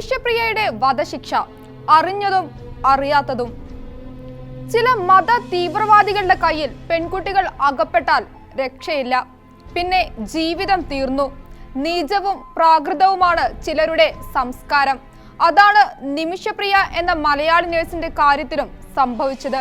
നിമിഷപ്രിയയുടെ വധശിക്ഷ. അറിഞ്ഞതും അറിയാത്തതും. ചില മത തീവ്രവാദികളുടെ കയ്യിൽ പെൺകുട്ടികൾ അകപ്പെട്ടാൽ രക്ഷയില്ല. പിന്നെ ജീവിതം തീർന്നു. നീചവും പ്രാകൃതവുമാണ് ചിലരുടെ സംസ്കാരം. അതാണ് നിമിഷപ്രിയ എന്ന മലയാളി നേഴ്സിന്റെ കാര്യത്തിലും സംഭവിച്ചത്.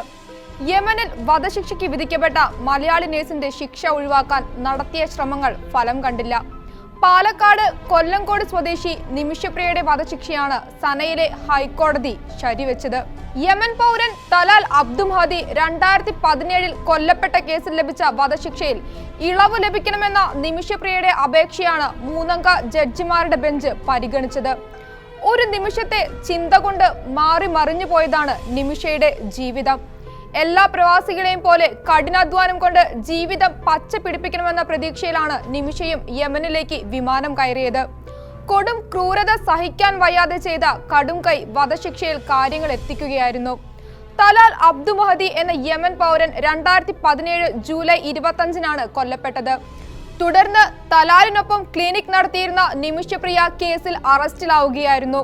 യമനിൽ വധശിക്ഷയ്ക്ക് വിധിക്കപ്പെട്ട മലയാളി നേഴ്സിന്റെ ശിക്ഷ ഒഴിവാക്കാൻ നടത്തിയ ശ്രമങ്ങൾ ഫലം കണ്ടില്ല. പാലക്കാട് കൊല്ലങ്കോട് സ്വദേശി നിമിഷപ്രിയയുടെ വധശിക്ഷയാണ് സനയിലെ ഹൈക്കോടതി ശരിവെച്ചത്. യമൻ പൗരൻ തലാൽ അബ്ദുമഹദി രണ്ടായിരത്തി പതിനേഴിൽ കൊല്ലപ്പെട്ട കേസിൽ ലഭിച്ച വധശിക്ഷയിൽ ഇളവ് ലഭിക്കണമെന്ന നിമിഷപ്രിയയുടെ അപേക്ഷയാണ് മൂന്നംഗ ജഡ്ജിമാരുടെ ബെഞ്ച് പരിഗണിച്ചത്. ഒരു നിമിഷത്തെ ചിന്ത കൊണ്ട് മാറി മറിഞ്ഞു പോയതാണ് നിമിഷയുടെ ജീവിതം. എല്ലാ പ്രവാസികളെയും പോലെ കഠിനാധ്വാനം കൊണ്ട് ജീവിതം പച്ച പിടിപ്പിക്കണമെന്ന പ്രതീക്ഷയിലാണ് നിമിഷയും യമനിലേക്ക് വിമാനം കയറിയത്. കൊടും ക്രൂരത സഹിക്കാൻ വയ്യാതെ ചെയ്ത കടും കൈ വധശിക്ഷയിൽ കാര്യങ്ങൾ എത്തിക്കുകയായിരുന്നു. തലാൽ അബ്ദു മഹദി എന്ന യമൻ പൗരൻ രണ്ടായിരത്തി പതിനേഴ് ജൂലൈ ഇരുപത്തഞ്ചിനാണ് കൊല്ലപ്പെട്ടത്. തുടർന്ന് തലാലിനൊപ്പം ക്ലിനിക് നടത്തിയിരുന്ന നിമിഷപ്രിയ കേസിൽ അറസ്റ്റിലാവുകയായിരുന്നു.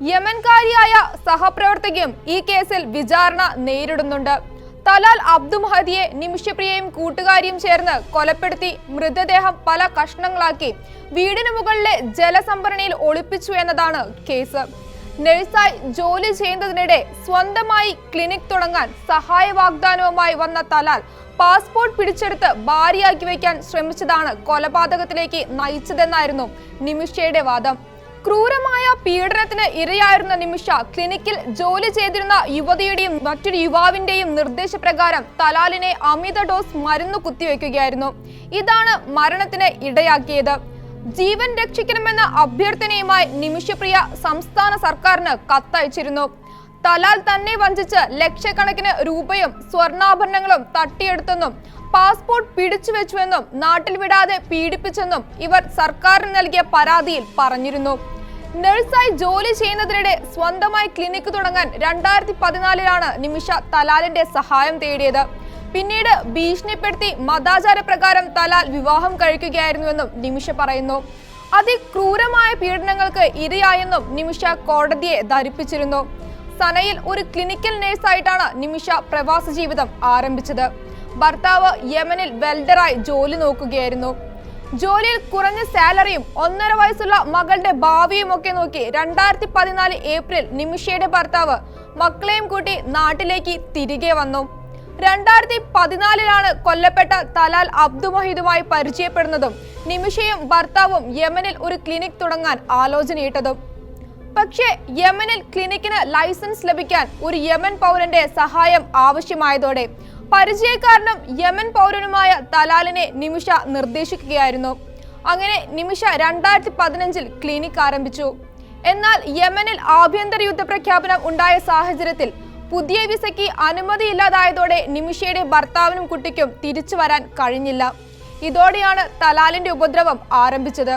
യമൻകാരിയായ സഹപ്രവർത്തകയും ഈ കേസിൽ വിചാരണ നേരിടുന്നുണ്ട്. തലാൽ അബ്ദു മഹദിയെ നിമിഷപ്രിയയും കൂട്ടുകാരിയും ചേർന്ന് കൊലപ്പെടുത്തി മൃതദേഹം പല കഷ്ണങ്ങളാക്കി വീടിനു മുകളിലെ ജലസംഭരണിയിൽ ഒളിപ്പിച്ചു എന്നതാണ് കേസ്. നഴ്സായി ജോലി ചെയ്യുന്നതിനിടെ സ്വന്തമായി ക്ലിനിക് തുടങ്ങാൻ സഹായ വാഗ്ദാനവുമായി വന്ന തലാൽ പാസ്പോർട്ട് പിടിച്ചെടുത്ത് ഭാര്യയാക്കി വയ്ക്കാൻ ശ്രമിച്ചതാണ് കൊലപാതകത്തിലേക്ക് നയിച്ചതെന്നായിരുന്നു നിമിഷയുടെ വാദം. ക്രൂരമായ പീഡനത്തിന് ഇരയായിരുന്ന നിമിഷ ക്ലിനിക്കിൽ ജോലി ചെയ്തിരുന്ന യുവതിയുടെയും മറ്റൊരു യുവാവിന്റെയും നിർദ്ദേശപ്രകാരം തലാലിനെ അമിത ഡോസ് മരുന്ന് കുത്തിവെക്കുകയായിരുന്നു. ഇതാണ് മരണത്തിന് ഇടയാക്കിയത്. ജീവൻ രക്ഷിക്കണമെന്ന അഭ്യർത്ഥനയുമായി നിമിഷപ്രിയ സംസ്ഥാന സർക്കാരിന് കത്തയച്ചിരുന്നു. തലാൽ തന്നെ വഞ്ചിച്ച് ലക്ഷക്കണക്കിന് രൂപയും സ്വർണാഭരണങ്ങളും തട്ടിയെടുത്തെന്നും പാസ്പോർട്ട് പിടിച്ചു വെച്ചുവെന്നും നാട്ടിൽ വിടാതെ പീഡിപ്പിച്ചെന്നും ഇവർ സർക്കാരിന് നൽകിയ പരാതിയിൽ പറഞ്ഞിരുന്നു. നഴ്സായി ജോലി ചെയ്യുന്നതിനിടെ സ്വന്തമായി ക്ലിനിക്ക് തുടങ്ങാൻ രണ്ടായിരത്തി പതിനാലിലാണ് നിമിഷ തലാലിന്റെ സഹായം തേടിയത്. പിന്നീട് ഭീഷണിപ്പെടുത്തി മതാചാര പ്രകാരം തലാൽ വിവാഹം കഴിക്കുകയായിരുന്നുവെന്നും നിമിഷ പറയുന്നു. അതിക്രൂരമായ പീഡനങ്ങൾക്ക് ഇരയായെന്നും നിമിഷ കോടതിയെ ധരിപ്പിച്ചിരുന്നു. സനയിൽ ഒരു ക്ലിനിക്കൽ നഴ്സായിട്ടാണ് നിമിഷ പ്രവാസ ജീവിതം ആരംഭിച്ചത്. ഭർത്താവ് യമനിൽ വെൽഡറായി ജോലി നോക്കുകയായിരുന്നു. ജോലിയിൽ കുറഞ്ഞ സാലറിയും ഒന്നര വയസ്സുള്ള മകളുടെ ഭാവിയും ഒക്കെ നോക്കി രണ്ടായിരത്തി പതിനാല് ഏപ്രിൽ നിമിഷയുടെ ഭർത്താവ് മക്കളെയും കൂട്ടി നാട്ടിലേക്ക് തിരികെ വന്നു. രണ്ടായിരത്തി പതിനാലിലാണ് കൊല്ലപ്പെട്ട തലാൽ അബ്ദു മൊഹീദുമായി പരിചയപ്പെടുന്നതും നിമിഷയും ഭർത്താവും യമനിൽ ഒരു ക്ലിനിക് തുടങ്ങാൻ ആലോചനയിട്ടതും. പക്ഷേ യമനിൽ ക്ലിനിക്കിന് ലൈസൻസ് ലഭിക്കാൻ ഒരു യമൻ പൗരന്റെ സഹായം ആവശ്യമായതോടെ പരിചയക്കാരനും യമൻ പൗരനുമായ തലാലിനെ നിമിഷ നിർദ്ദേശിക്കുകയായിരുന്നു. അങ്ങനെ നിമിഷ രണ്ടായിരത്തി പതിനഞ്ചിൽ ക്ലിനിക് ആരംഭിച്ചു. എന്നാൽ യമനിൽ ആഭ്യന്തര യുദ്ധ പ്രഖ്യാപനം ഉണ്ടായ സാഹചര്യത്തിൽ പുതിയ വിസയ്ക്ക് അനുമതിയില്ലാതായതോടെ നിമിഷയുടെ ഭർത്താവിനും കുട്ടിക്കും തിരിച്ചു വരാൻ കഴിഞ്ഞില്ല. ഇതോടെയാണ് തലാലിന്റെ ഉപദ്രവം ആരംഭിച്ചത്.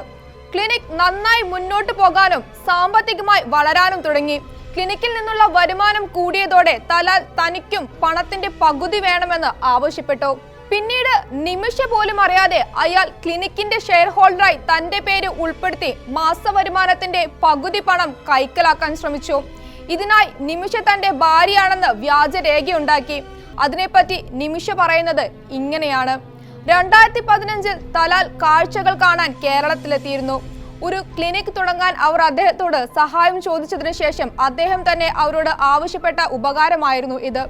ക്ലിനിക് നന്നായി മുന്നോട്ട് പോകാനും സാമ്പത്തികമായി വളരാനും തുടങ്ങി. ക്ലിനിക്കിൽ നിന്നുള്ള വരുമാനം കൂടിയതോടെ തലാൽ തനിക്കും പണത്തിന്റെ പകുതി വേണമെന്ന് ആവശ്യപ്പെട്ടു. പിന്നീട് നിമിഷ പോലും അറിയാതെ അയാൾ ക്ലിനിക്കിന്റെ ഷെയർ ഹോൾഡറായി തന്റെ പേര് ഉൾപ്പെടുത്തി മാസവരുമാനത്തിന്റെ പകുതി പണം കൈക്കലാക്കാൻ ശ്രമിച്ചു. ഇതിനായി നിമിഷ തന്റെ ഭാര്യയാണെന്ന് വ്യാജരേഖയുണ്ടാക്കി. അതിനെപ്പറ്റി നിമിഷ പറയുന്നത് ഇങ്ങനെയാണ്. രണ്ടായിരത്തി പതിനഞ്ചിൽ തലാൽ കാഴ്ചകൾ കാണാൻ കേരളത്തിലെത്തിയിരുന്നു. ഒരു ക്ലിനിക് തുടങ്ങാൻ അവർ അദ്ദേഹത്തോട് സഹായം ചോദിച്ചതിനു ശേഷം അദ്ദേഹം തന്നെ അവരോട് ആവശ്യപ്പെട്ട ഉപകാരമായിരുന്നു ഇത്.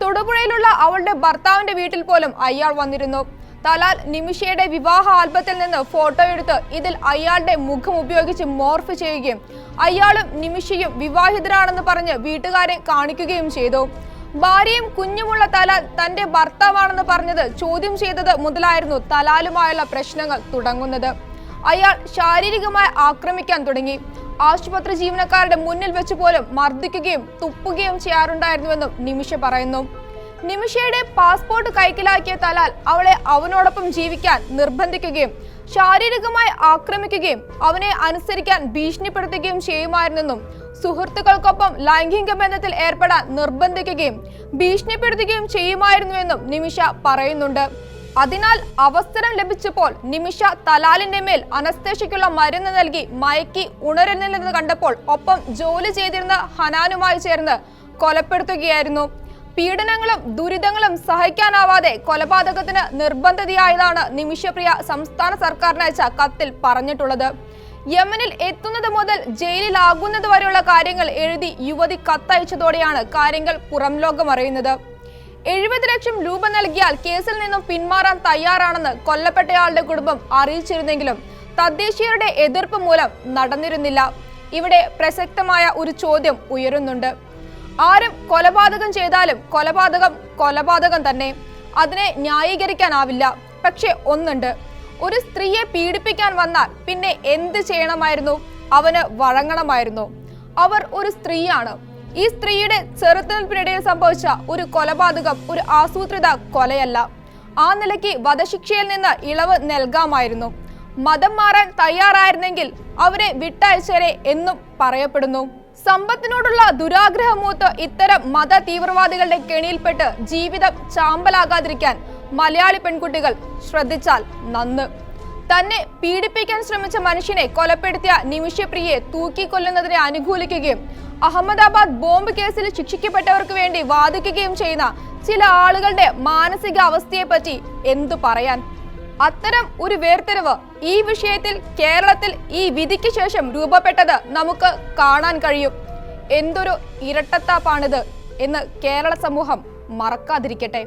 തൊടുപുഴയിലുള്ള അവളുടെ ഭർത്താവിന്റെ വീട്ടിൽ പോലും അയാൾ വന്നിരുന്നു. തലാൽ നിമിഷയുടെ വിവാഹ ആൽബത്തിൽ നിന്ന് ഫോട്ടോ എടുത്ത് ഇതിൽ അയാളുടെ മുഖം ഉപയോഗിച്ച് മോർഫ് ചെയ്യുകയും അയാളും നിമിഷയും വിവാഹിതരാണെന്ന് പറഞ്ഞ് വീട്ടുകാരെ കാണിക്കുകയും ചെയ്തു. ഭാര്യയും കുഞ്ഞുമുള്ള തലാൽ തന്റെ ഭർത്താവാണെന്ന് പറഞ്ഞത് ചോദ്യം ചെയ്തത് മുതലായിരുന്നു തലാലുമായുള്ള പ്രശ്നങ്ങൾ തുടങ്ങുന്നത്. അയാൾ ശാരീരികമായി ആക്രമിക്കാൻ തുടങ്ങി. ആശുപത്രി ജീവനക്കാരുടെ മുന്നിൽ വെച്ച് പോലും മർദ്ദിക്കുകയും തുപ്പുകയും ചെയ്യാറുണ്ടായിരുന്നുവെന്നും നിമിഷ പറയുന്നു. നിമിഷയുടെ പാസ്പോർട്ട് കൈക്കലാക്കിയ തലാൽ അവളെ അവനോടൊപ്പം ജീവിക്കാൻ നിർബന്ധിക്കുകയും ശാരീരികമായി ആക്രമിക്കുകയും അവനെ അനുസരിക്കാൻ ഭീഷണിപ്പെടുത്തുകയും ചെയ്യുമായിരുന്നെന്നും സുഹൃത്തുക്കൾക്കൊപ്പം ലൈംഗിക ബന്ധത്തിൽ ഏർപ്പെടാൻ നിർബന്ധിക്കുകയും ഭീഷണിപ്പെടുത്തുകയും ചെയ്യുമായിരുന്നുവെന്നും നിമിഷ പറയുന്നുണ്ട്. അതിനാൽ അവസരം ലഭിച്ചപ്പോൾ നിമിഷ തലാലിന്റെ മേൽ അനസ്തേഷ്യയ്ക്കുള്ള മരുന്ന് നൽകി മയക്കി ഉണരുന്നില്ലെന്ന് കണ്ടപ്പോൾ ഒപ്പം ജോലി ചെയ്തിരുന്ന ഹനാനുമായി ചേർന്ന് കൊലപ്പെടുത്തുകയായിരുന്നു. പീഡനങ്ങളും ദുരിതങ്ങളും സഹിക്കാനാവാതെ കൊലപാതകത്തിന് നിർബന്ധതയായതാണ് നിമിഷപ്രിയ സംസ്ഥാന സർക്കാരിന് അയച്ച കത്തിൽ പറഞ്ഞിട്ടുള്ളത്. യമനിൽ എത്തുന്നത് മുതൽ ജയിലിലാകുന്നത് വരെയുള്ള കാര്യങ്ങൾ എഴുതി യുവതി കത്തയച്ചതോടെയാണ് കാര്യങ്ങൾ പുറം ലോകം അറിയുന്നത്. എഴുപത് ലക്ഷം രൂപ നൽകിയാൽ കേസിൽ നിന്നും പിന്മാറാൻ തയ്യാറാണെന്ന് കൊല്ലപ്പെട്ടയാളുടെ കുടുംബം അറിയിച്ചിരുന്നെങ്കിലും തദ്ദേശീയരുടെ എതിർപ്പ് മൂലം നടന്നിരുന്നില്ല. ഇവിടെ പ്രസക്തമായ ഒരു ചോദ്യം ഉയരുന്നുണ്ട്. ആരും കൊലപാതകം ചെയ്താലും കൊലപാതകം കൊലപാതകം തന്നെ. അതിനെ ന്യായീകരിക്കാനാവില്ല. പക്ഷെ ഒന്നുണ്ട്. ഒരു സ്ത്രീയെ പീഡിപ്പിക്കാൻ വന്നാൽ പിന്നെ എന്ത് ചെയ്യണമായിരുന്നു? അവന് വഴങ്ങണമായിരുന്നു. അവർ ഒരു സ്ത്രീയാണ്. ഈ സ്ത്രീയുടെ ചെറുത്തുനിൽപ്പിനിടയിൽ സംഭവിച്ച ഒരു കൊലപാതകം ഒരു ആസൂത്രിത കൊലയല്ല. ആ നിലയ്ക്ക് വധശിക്ഷയിൽ നിന്ന് ഇളവ് നൽകാമായിരുന്നു. മതം മാറാൻ തയ്യാറായിരുന്നെങ്കിൽ അവരെ വിട്ടയച്ചരെ എന്നും പറയപ്പെടുന്നു. സമ്പത്തിനോടുള്ള ദുരാഗ്രഹമൂത്ത് ഇത്തരം മത തീവ്രവാദികളുടെ കെണിയിൽപ്പെട്ട് ജീവിതം ചാമ്പലാകാതിരിക്കാൻ മലയാളി പെൺകുട്ടികൾ ശ്രദ്ധിച്ചാൽ നന്ന്. തന്നെ പീഡിപ്പിക്കാൻ ശ്രമിച്ച മനുഷ്യനെ കൊലപ്പെടുത്തിയ നിമിഷപ്രിയെ തൂക്കിക്കൊല്ലുന്നതിനെ അനുകൂലിക്കുകയും അഹമ്മദാബാദ് ബോംബ് കേസിൽ ശിക്ഷിക്കപ്പെട്ടവർക്ക് വേണ്ടി വാദിക്കുകയും ചെയ്യുന്ന ചില ആളുകളുടെ മാനസിക അവസ്ഥയെപ്പറ്റി എന്തു പറയാൻ? അത്തരം ഒരു വേർതിരിവ് ഈ വിഷയത്തിൽ കേരളത്തിൽ ഈ വിധിക്ക് ശേഷം രൂപപ്പെട്ടത് നമുക്ക് കാണാൻ കഴിയും. എന്തൊരു ഇരട്ടത്താപ്പാണിത് എന്ന് കേരള സമൂഹം മറക്കാതിരിക്കട്ടെ.